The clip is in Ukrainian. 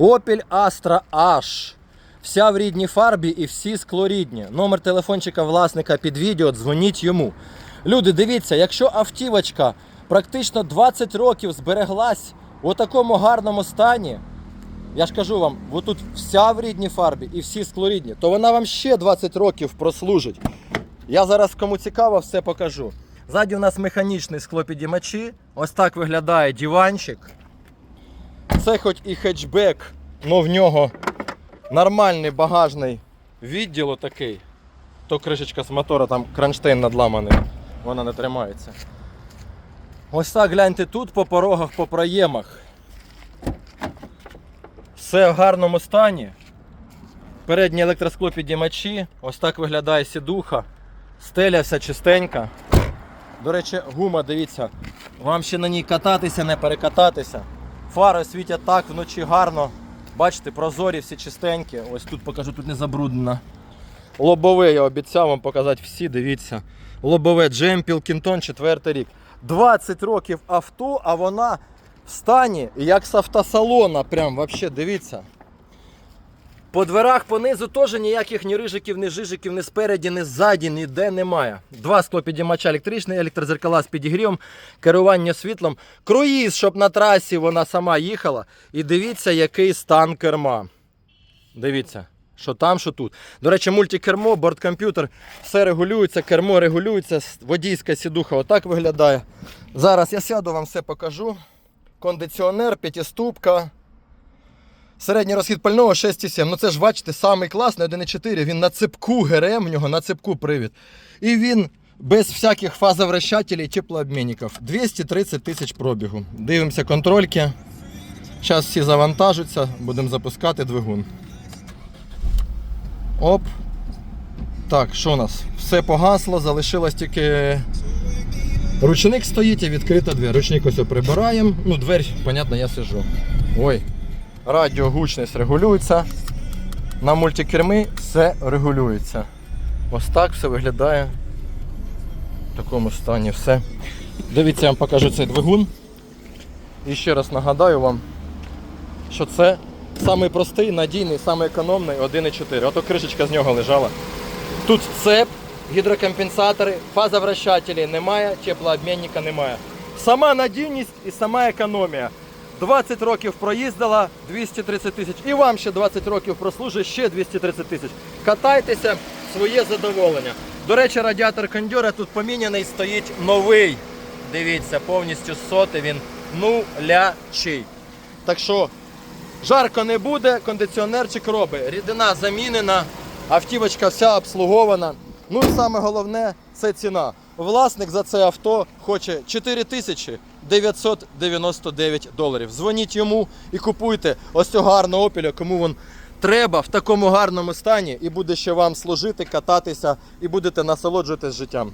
Opel Astra H. Вся в рідній фарбі і всі склорідні. Номер телефончика власника під відео, дзвоніть йому. Люди, дивіться, якщо автівочка практично 20 років збереглась у такому гарному стані, я ж кажу вам, отут вся в рідній фарбі і всі склорідні, то вона вам ще 20 років прослужить. Я зараз кому цікаво все покажу. Ззаді у нас механічний склопідіймачі. Ось так виглядає диванчик. Це хоч і хетчбек, але в нього нормальний багажний відділ такий. То кришечка з мотора, там кронштейн надламаний. Вона не тримається. Ось так гляньте тут по порогах, по проємах. Все в гарному стані. Передні електросклопідіймачі. Ось так виглядає сідуха. Стеля вся чистенька. До речі, гума, дивіться, вам ще на ній кататися, не перекататися. Фари світять так вночі гарно. Бачите, прозорі, всі чистенькі. Ось тут покажу, тут не забруднено. Лобове я обіцяв вам показати всі, дивіться. Лобове Джемпіл Кінтон, четвертий рік. 20 років авто, а вона в стані, як з автосалона. Прям вообще, дивіться. По дверах понизу теж ніяких ні рижиків, ні жижиків, ні спереді, ні ззаді, ніде немає. Два склопідіймача електричний, електрозеркала з підігрівом, керування світлом, круїз, щоб на трасі вона сама їхала. І дивіться, який стан керма. Дивіться, що там, що тут. До речі, мультикермо, борткомп'ютер, все регулюється, кермо регулюється, водійська сідуха отак виглядає. Зараз я сяду, вам все покажу. Кондиціонер, п'ятиступка. Середній розхід пального 6,7. Ну це ж бачите, самий класний 1,4. Він на цепку ГРМ, в нього на цепку привід. І він без всяких фазовращателей, теплообмінників. 230 тисяч пробігу. Дивимося контрольки. Зараз всі завантажаться, будемо запускати двигун. Оп. Так, що у нас? Все погасло, залишилось тільки. Ручник стоїть і відкрита двері. Ручник ось прибираємо. Ну, двері, понятно, я сижу. Ой. Радіо гучність регулюється. На мультикерми все регулюється. Ось так все виглядає. В такому стані все. Дивіться, я вам покажу цей двигун. І ще раз нагадаю вам, що це самий простий, надійний, самий економний 1,4. Ото кришечка з нього лежала. Тут цеп, гідрокомпенсатори, фазовращателі немає, теплообмінника немає. Сама надійність і сама економія. 20 років проїздила 230 тисяч. І вам ще 20 років прослужить ще 230 тисяч. Катайтеся, своє задоволення. До речі, радіатор кондьора тут поміняний, стоїть новий. Дивіться, повністю сотий він нулячий. Так що жарко не буде, кондиціонерчик робить. Рідина замінена, автівочка вся обслугована. Ну і саме головне це ціна. Власник за це авто хоче 4999 доларів. Дзвоніть йому і купуйте ось цього гарного опіля, кому він треба в такому гарному стані і буде ще вам служити, кататися і будете насолоджуватись життям.